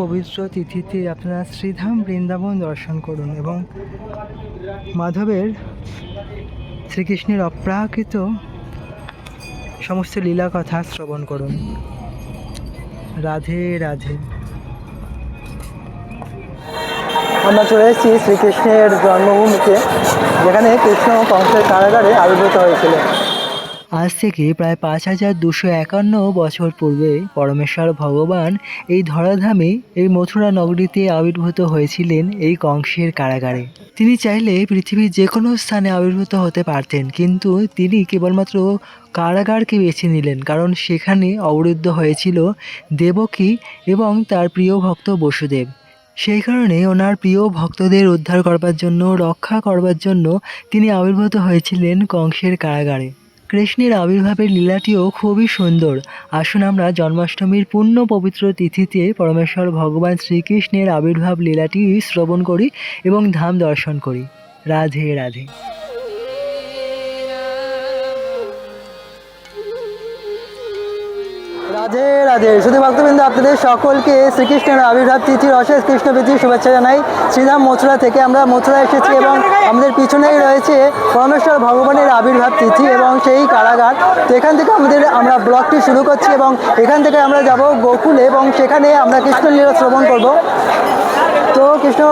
পবিত্র তিথিতে আপনারা শ্রীধাম বৃন্দাবন দর্শন করুন এবং মাধবের শ্রীকৃষ্ণের অপ্রাকৃত সমস্ত লীলা কথা শ্রবণ করুন। রাধে রাধে। আমরা চলে এসেছি শ্রীকৃষ্ণের জন্মভূমিতে, যেখানে কৃষ্ণ কংসের কারাগারে আবির্ভূত হয়েছিল আজ থেকে প্রায় পাঁচ হাজার দুশো একান্ন বছর পূর্বে পরমেশ্বর ভগবান এই ধরাধামে এই মথুরা নগরীতে আবির্ভূত হয়েছিলেন এই কংসের কারাগারে। তিনি চাইলে পৃথিবীর যে কোনো স্থানে আবির্ভূত হতে পারতেন, কিন্তু তিনি কেবলমাত্র কারাগারকে বেছে নিলেন, কারণ সেখানে অবরুদ্ধ হয়েছিল দেবকী এবং তার প্রিয় ভক্ত বসুদেব। সেই কারণে ওনার প্রিয় ভক্তদের উদ্ধার করবার জন্য, রক্ষা করবার জন্য তিনি আবির্ভূত হয়েছিলেন কংসের কারাগারে। কৃষ্ণের আবির্ভাবের লীলাটিও খুবই সুন্দর। আসুন আমরা জন্মাষ্টমীর পূর্ণ পবিত্র তিথিতে পরমেশ্বর ভগবান শ্রীকৃষ্ণের আবির্ভাব লীলাটি শ্রবণ করি এবং ধাম দর্শন করি। রাধে রাধে। রাধে রাধে। শুধু ভক্তবৃন্দ আপনাদের সকলকে শ্রীকৃষ্ণের আবির্ভাব তিথির অশেষ কৃষ্ণবীতির শুভেচ্ছা জানাই। শ্রীরাম মথুরা থেকে আমরা মথুরা এসেছি এবং আমাদের পিছনেই রয়েছে পরমেশ্বর ভগবানের আবির্ভাব তিথি এবং সেই কারাগার। তো এখান থেকে আমাদের আমরা ব্লগটি শুরু করছি এবং এখান থেকে আমরা যাব গোকুলে এবং সেখানে আমরা কৃষ্ণলীলা শ্রবণ করব। তো কৃষ্ণ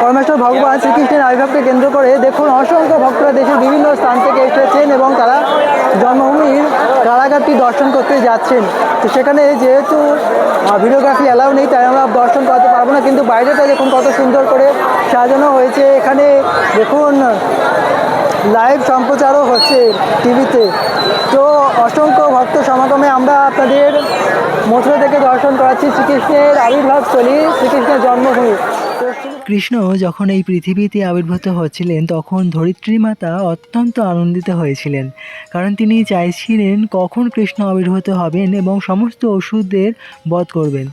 পরমেশ্বর ভগবান শ্রীকৃষ্ণের আবির্ভাবকে কেন্দ্র করে দেখুন, অসংখ্য ভক্তরা দেশের বিভিন্ন স্থান থেকে এসেছেন এবং তারা জন্মভূমির কারাগারটি দর্শন করতে যাচ্ছেন। তো সেখানে যেহেতু ভিডিওগ্রাফি অ্যালাউ নেই, তাই আমরা দর্শন করতে পারব না, কিন্তু বাইরেটা দেখুন কত সুন্দর করে সাজানো হয়েছে। এখানে দেখুন লাইভ সম্প্রচারও হচ্ছে টিভিতে। তো অসংখ্য ভক্ত সমাগমে আমরা আপনাদের মথুরা থেকে দর্শন করাচ্ছি শ্রীকৃষ্ণের আবির্ভাব আবির্ভাবস্থলী শ্রীকৃষ্ণের জন্মভূমি। কৃষ্ণ যখন এই পৃথিবীতে আবির্ভূত হচ্ছিলেন, তখন ধরিত্রী মাতা অত্যন্ত আনন্দিত হয়েছিলেন। কারণ তিনি চাইছিলেন কখন কৃষ্ণ আবির্ভূত হবেন এবং সমস্ত ওষুধদের বধ করবেন।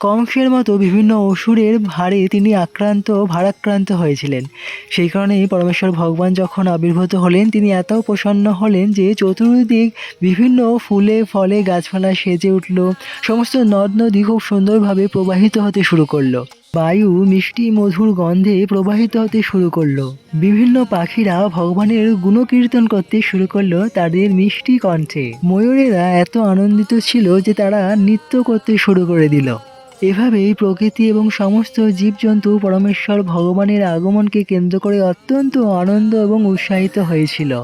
কংসের মতো বিভিন্ন অসুরের ভারে তিনি আক্রান্ত, ভারাক্রান্ত হয়েছিলেন। সেই কারণেই পরমেশ্বর ভগবান যখন আবির্ভূত হলেন, তিনি এত প্রসন্ন হলেন যে চতুর্দিক বিভিন্ন ফুলে, ফলে গাছপালা সেজে উঠল। সমস্ত নদ নদী খুব সুন্দরভাবে প্রবাহিত হতে শুরু করল। বায়ু, মিষ্টি, মধুর গন্ধে প্রবাহিত হতে শুরু করল। বিভিন্ন পাখিরা ভগবানের গুণকীর্তন করতে শুরু করল তাদের মিষ্টি কণ্ঠে। ময়ূরেরা এত আনন্দিত ছিল যে তারা নৃত্য করতে শুরু করে দিল। এভাবেই প্রকৃতি এবং সমস্ত জীবজন্তু পরমেশ্বর ভগবানের আগমনকে কেন্দ্র করে অত্যন্ত আনন্দ এবং উৎসাহিত হয়েছিল।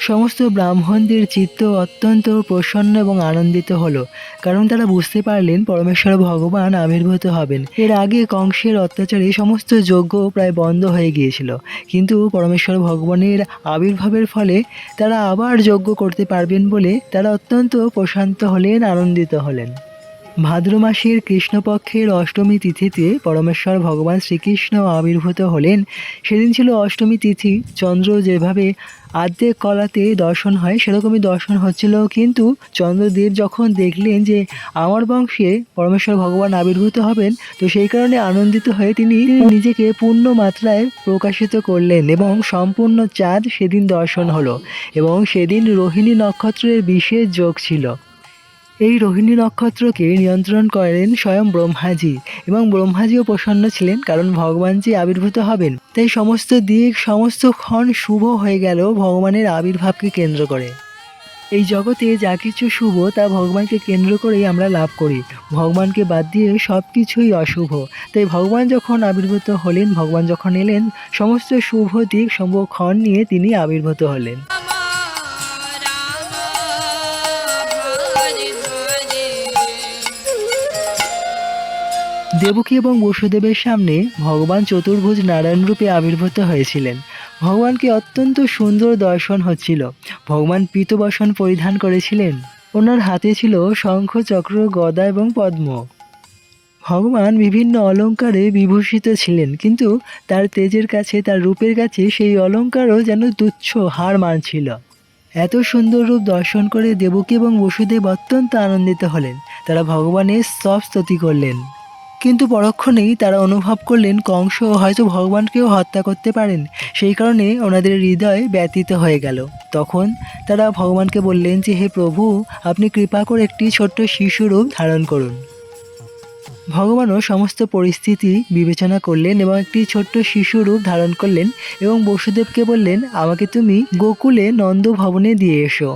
সমস্ত ব্রাহ্মণদের চিত্ত অত্যন্ত প্রসন্ন এবং আনন্দিত হলো, কারণ তারা বুঝতে পারলেন পরমেশ্বর ভগবান আবির্ভূত হবেন। এর আগে কংসের অত্যাচারে সমস্ত যজ্ঞ প্রায় বন্ধ হয়ে গিয়েছিল, কিন্তু পরমেশ্বর ভগবানের আবির্ভাবের ফলে তারা আবার যজ্ঞ করতে পারবেন বলে তারা অত্যন্ত প্রশান্ত হলেন, আনন্দিত হলেন। ভাদ্র মাসের কৃষ্ণপক্ষের অষ্টমী তিথিতে পরমেশ্বর ভগবান শ্রীকৃষ্ণ আবির্ভূত হলেন। সেদিন ছিল অষ্টমী তিথি। চন্দ্র যেভাবে আর্ধেক কলাতে দর্শন হয়, সেরকমই দর্শন হচ্ছিল। কিন্তু চন্দ্রদেব যখন দেখলেন যে আমার বংশে পরমেশ্বর ভগবান আবির্ভূত হবেন, তো সেই কারণে আনন্দিত হয়ে তিনি নিজেকে পূর্ণ মাত্রায় প্রকাশিত করলেন এবং সম্পূর্ণ চাঁদ সেদিন দর্শন হলো এবং সেদিন রোহিণী নক্ষত্রের বিশেষ যোগ ছিল। এই রোহিণী নক্ষত্রকে নিয়ন্ত্রণ করেন স্বয়ং ব্রহ্মাজি এবং ব্রহ্মাজিও প্রসন্ন ছিলেন কারণ ভগবান যে আবির্ভূত হবেন। তাই সমস্ত দিক, সমস্ত ক্ষণ শুভ হয়ে গেল ভগবানের আবির্ভাবকে কেন্দ্র করে। এই জগতে যা কিছু শুভ, তা ভগবানকে কেন্দ্র করেই আমরা লাভ করি। ভগবানকে বাদ দিয়ে সব কিছুই অশুভ। তাই ভগবান যখন আবির্ভূত হলেন, ভগবান যখন এলেন, সমস্ত শুভ দিক, শুভ ক্ষণ নিয়ে তিনি আবির্ভূত হলেন। দেবকী এবং বসুদেবের সামনে ভগবান চতুর্ভুজ নারায়ণ রূপে আবির্ভূত হয়েছিলেন। ভগবানকে অত্যন্ত সুন্দর দর্শন হচ্ছিল। ভগবান পীতবসন পরিধান করেছিলেন। ওনার হাতে ছিল শঙ্খ, চক্র, গদা এবং পদ্ম। ভগবান বিভিন্ন অলঙ্কারে বিভূষিত ছিলেন, কিন্তু তার তেজের কাছে, তার রূপের কাছে সেই অলঙ্কারও যেন তুচ্ছ হার মানছিল। এত সুন্দর রূপ দর্শন করে দেবকী এবং বসুদেব অত্যন্ত আনন্দিত হলেন। তারা ভগবানের সব স্তুতি করলেন। কিন্তু পরক্ষণেই তারা অনুভব করলেন কংস হয়তো ভগবানকেও হত্যা করতে পারেন। সেই কারণে ওনাদের হৃদয় ব্যতীত হয়ে গেল। তখন তারা ভগবানকে বললেন যে, হে প্রভু, আপনি কৃপা করে একটি ছোট্ট শিশু রূপ ধারণ করুন। ভগবানও সমস্ত পরিস্থিতি বিবেচনা করলেন এবং একটি ছোট্ট শিশু রূপ ধারণ করলেন এবং বসুদেবকে বললেন, আমাকে তুমি গোকুলে নন্দ ভবনে দিয়ে এসো।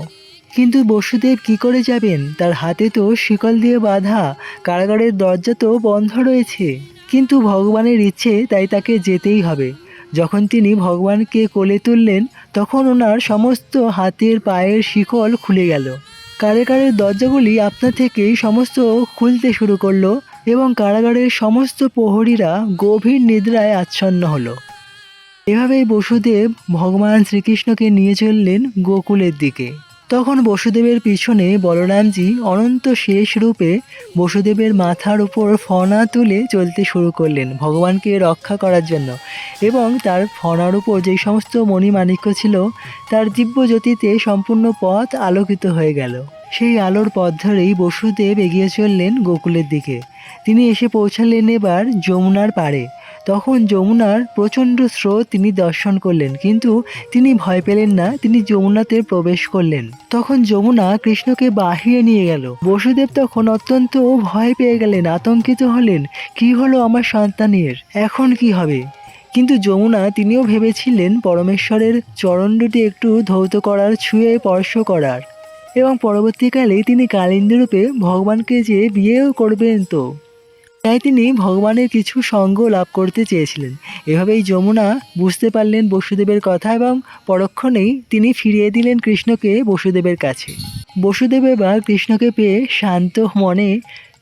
কিন্তু বসুদেব কি করে যাবেন? তার হাতে তো শিকল দিয়ে বাঁধা কারাগারের দরজা তো বন্ধ রয়েছে। কিন্তু ভগবানের ইচ্ছে তাই তাকে যেতেই হবে। যখন তিনি ভগবানকে কোলে তুললেন, তখন ওনার সমস্ত হাতের পায়ের শিকল খুলে গেল। কারাগারের দরজাগুলি আপনা থেকেই সমস্ত খুলতে শুরু করল এবং কারাগারের সমস্ত প্রহরীরা গভীর নিদ্রায় আচ্ছন্ন হলো। এভাবেই বসুদেব ভগবান শ্রীকৃষ্ণকে নিয়ে চললেন গোকুলের দিকে। তখন বসুদেবের পিছনে বলরামজি অনন্ত শেষ রূপে বসুদেবের মাথার উপর ফনা তুলে চলতে শুরু করলেন ভগবানকে রক্ষা করার জন্য। এবং তার ফনার উপর যেই সমস্ত মণিমাণিক্য ছিল, তার দিব্য জ্যোতিতে সম্পূর্ণ পথ আলোকিত হয়ে গেল। সেই আলোর পথ ধরেই বসুদেব এগিয়ে চললেন গোকুলের দিকে। তিনি এসে পৌঁছালেন এবার যমুনার পাড়ে। তখন যমুনার প্রচণ্ড স্রোত তিনি দর্শন করলেন, কিন্তু তিনি ভয় পেলেন না, তিনি যমুনাতে প্রবেশ করলেন। তখন যমুনা কৃষ্ণকে বাহিরে নিয়ে গেল। বসুদেব তখন অত্যন্ত ভয় পেয়ে গেলেন, আতঙ্কিত হলেন, কি হলো আমার সন্তানের? এখন কি হবে? কিন্তু যমুনা তিনিও ভেবেছিলেন পরমেশ্বরের চরণ দুটি একটু ধৌত করার, ছুঁয়ে স্পর্শ করার। এবং পরবর্তীকালে তিনি কালিন্দী রূপে ভগবানকে যে বিয়েও করবেন তো। তাই তিনি ভগবানের কিছু সঙ্গ লাভ করতে চেয়েছিলেন। এভাবেই যমুনা বুঝতে পারলেন বসুদেবের কথা এবং পরক্ষণেই তিনি ফিরিয়ে দিলেন কৃষ্ণকে বসুদেবের কাছে। বসুদেব এবার কৃষ্ণকে পেয়ে শান্ত মনে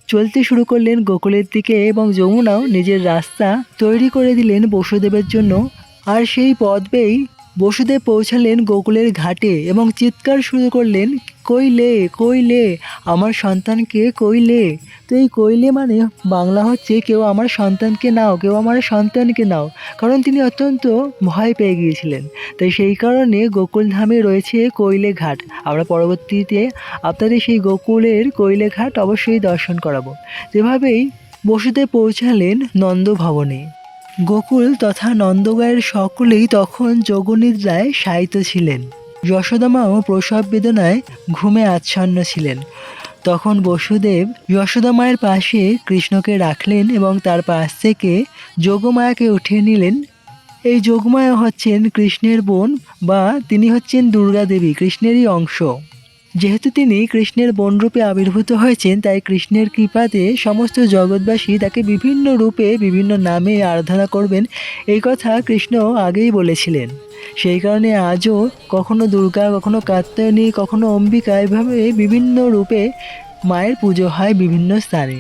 চলতে শুরু করলেন গোকুলের দিকে এবং যমুনাও নিজের রাস্তা তৈরি করে দিলেন বসুদেবের জন্য। আর সেই পথ বসুদেব পৌঁছালেন গোকুলের ঘাটে এবং চিৎকার শুরু করলেন কইলে কইলে, আমার সন্তানকে কইলে। তো এই কইলে মানে বাংলা হচ্ছে কেউ আমার সন্তানকে নাও, কেউ আমার সন্তানকে নাও। কারণ তিনি অত্যন্ত ভয় পেয়ে গিয়েছিলেন। তাই সেই কারণে গোকুল ধামে রয়েছে কৈলে ঘাট। আমরা পরবর্তীতে আপনাদের সেই গোকুলের কৈলে ঘাট অবশ্যই দর্শন করাবো। যেভাবেই বসুদেব পৌঁছালেন নন্দ ভবনে। গোকুল তথা নন্দগায়ের সকলেই তখন যোগনিদ্রায় শায়িত ছিলেন। যশোদামাও প্রসব বেদনায় ঘুমে আচ্ছন্ন ছিলেন। তখন বসুদেব যশোদামায়ের পাশে কৃষ্ণকে রাখলেন এবং তার পাশ থেকে যোগমায়াকে উঠিয়ে নিলেন। এই যোগমায়া হচ্ছেন কৃষ্ণের বোন বা তিনি হচ্ছেন দুর্গা দেবী কৃষ্ণেরই অংশ। যেহেতু তিনি কৃষ্ণের বনরূপে আবির্ভূত হয়েছেন, তাই কৃষ্ণের কৃপাতে সমস্ত জগৎবাসী তাকে বিভিন্ন রূপে, বিভিন্ন নামে আরাধনা করবেন। এই কথা কৃষ্ণ আগেই বলেছিলেন। সেই কারণে আজও কখনো দুর্গা, কখনো কাত্যায়নী, কখনো অম্বিকা এভাবে বিভিন্ন রূপে মায়ের পুজো হয় বিভিন্ন স্থানে।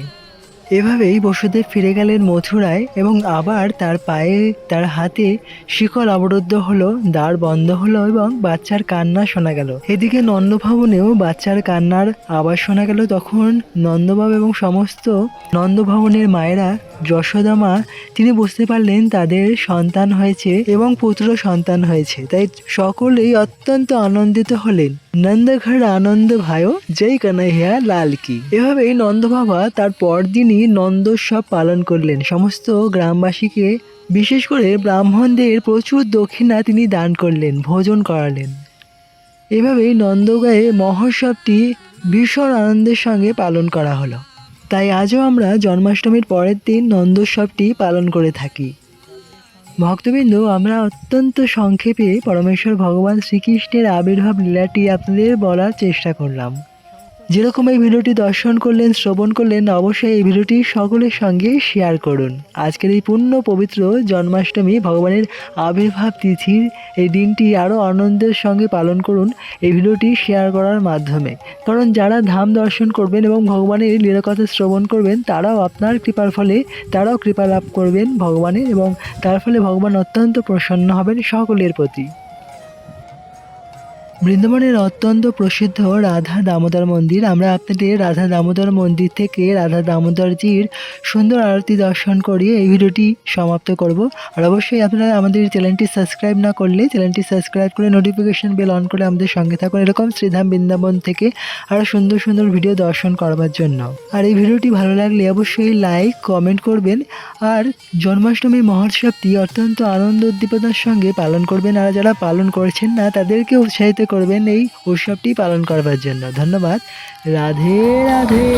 এভাবেই বসুদেব ফিরে গেলেন মথুরায় এবং আবার তার পায়ে, তার হাতে শিকল অবরুদ্ধ হলো, দ্বার বন্ধ হলো এবং বাচ্চার কান্না শোনা গেল। এদিকে নন্দভবনেও বাচ্চার কান্নার আবার শোনা গেল। তখন নন্দবাবু এবং সমস্ত নন্দভবনের মায়েরা যশোদা মা তিনি বুঝতে পারলেন তাদের সন্তান হয়েছে এবং পুত্র সন্তান হয়েছে। তাই সকলেই অত্যন্ত আনন্দিত হলেন। নন্দঘর আনন্দ ভাইও জয় কানাইয়া লাল কি এভাবেই নন্দ বাবা তার পরদিনই নন্দোৎসব পালন করলেন। সমস্ত গ্রামবাসীকে, বিশেষ করে ব্রাহ্মণদের প্রচুর দক্ষিণা তিনি দান করলেন, ভোজন করালেন। এভাবেই নন্দগায়ে মহোৎসবটি ভীষণ আনন্দের সঙ্গে পালন করা হলো। তাই আজও আমরা জন্মাষ্টমীর পরের দিন নন্দোৎসবটি পালন করে থাকি। ভক্তবৃন্দ, আমরা অত্যন্ত সংক্ষেপে পরমেশ্বর ভগবান শ্রীকৃষ্ণের আবির্ভাব লীলাটি আপনাদের বলার চেষ্টা করলাম। যেরকম এই ভিডিওটি দর্শন করলেন, শ্রবণ করলেন, অবশ্যই এই ভিডিওটি সকলের সঙ্গে শেয়ার করুন। আজকের এই পূর্ণ পবিত্র জন্মাষ্টমী ভগবানের আবির্ভাব তিথির এই দিনটি আরও আনন্দের সঙ্গে পালন করুন এই ভিডিওটি শেয়ার করার মাধ্যমে। কারণ যারা ধাম দর্শন করবেন এবং ভগবানের লীলাকথা শ্রবণ করবেন, তারাও আপনার কৃপার ফলে, তারাও কৃপা লাভ করবেন ভগবানের এবং তার ফলে ভগবান অত্যন্ত প্রসন্ন হবেন সকলের প্রতি। বৃন্দাবনের অত্যন্ত প্রসিদ্ধ রাধা দামোদর মন্দির। আমরা আপনাদের রাধা দামোদর মন্দির থেকে রাধা দামোদরজির সুন্দর আরতি দর্শন করিয়ে এই ভিডিওটি সমাপ্ত করব। আর অবশ্যই আপনারা আমাদের চ্যানেলটি সাবস্ক্রাইব না করলে চ্যানেলটি সাবস্ক্রাইব করে নোটিফিকেশন বেল অন করে আমাদের সঙ্গে থাকুন এরকম শ্রীধাম বৃন্দাবন থেকে আরও সুন্দর সুন্দর ভিডিও দর্শন করবার জন্য। আর এই ভিডিওটি ভালো লাগলে অবশ্যই লাইক কমেন্ট করবেন। আর জন্মাষ্টমী মহোৎসবটি অত্যন্ত আনন্দ উদ্দীপনার সঙ্গে পালন করবেন। আর যারা পালন করছেন না তাদেরকে উৎসাহিত করবেন এই উৎসবটি পালন করবার জন্য। ধন্যবাদ। রাধে রাধে।